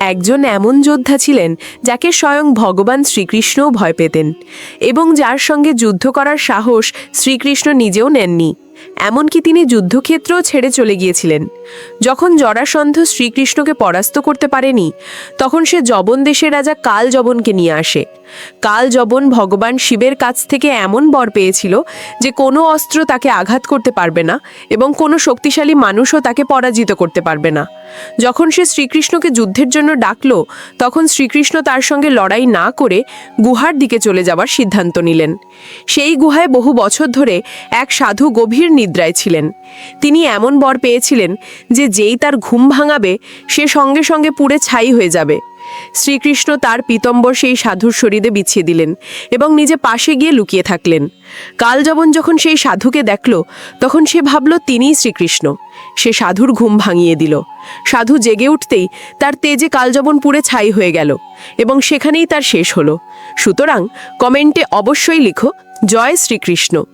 একজন এমন যোদ্ধা ছিলেন যাকে স্বয়ং ভগবান শ্রীকৃষ্ণও ভয় পেতেন এবং যার সঙ্গে যুদ্ধ করার সাহস শ্রীকৃষ্ণ নিজেও নেননি। এমনকি তিনি যুদ্ধক্ষেত্রও ছেড়ে চলে গিয়েছিলেন। যখন জরাসন্ধ শ্রীকৃষ্ণকে পরাস্ত করতে পারেনি, তখন সে জবন দেশের রাজা কাল জবনকে নিয়ে আসে। কাল জবন ভগবান শিবের কাছ থেকে এমন বর পেয়েছিল যে কোনো অস্ত্র তাকে আঘাত করতে পারবে না এবং কোনো শক্তিশালী মানুষও তাকে পরাজিত করতে পারবে না। যখন সে শ্রীকৃষ্ণকে যুদ্ধের জন্য ডাকল, তখন শ্রীকৃষ্ণ তার সঙ্গে লড়াই না করে গুহার দিকে চলে যাওয়ার সিদ্ধান্ত নিলেন। সেই গুহায় বহু বছর ধরে এক সাধু গভীর নিদ্রায় ছিলেন। তিনি এমন বর পেয়েছিলেন যে যেই তার ঘুম ভাঙাবে, সে সঙ্গে সঙ্গে পুড়ে ছাই হয়ে যাবে। শ্রীকৃষ্ণ তার পীতম্বর সেই সাধুর শরীরে বিছিয়ে দিলেন এবং নিজে পাশে গিয়ে লুকিয়ে থাকলেন। কালজবন যখন সেই সাধুকে দেখল, তখন সে ভাবল, তিনিই শ্রীকৃষ্ণ। সে সাধুর ঘুম ভাঙিয়ে দিল। সাধু জেগে উঠতেই তার তেজে কালজবন পুড়ে ছাই হয়ে গেল এবং সেখানেই তার শেষ হলো। সুতরাং কমেন্টে অবশ্যই লিখো, জয় শ্রীকৃষ্ণ।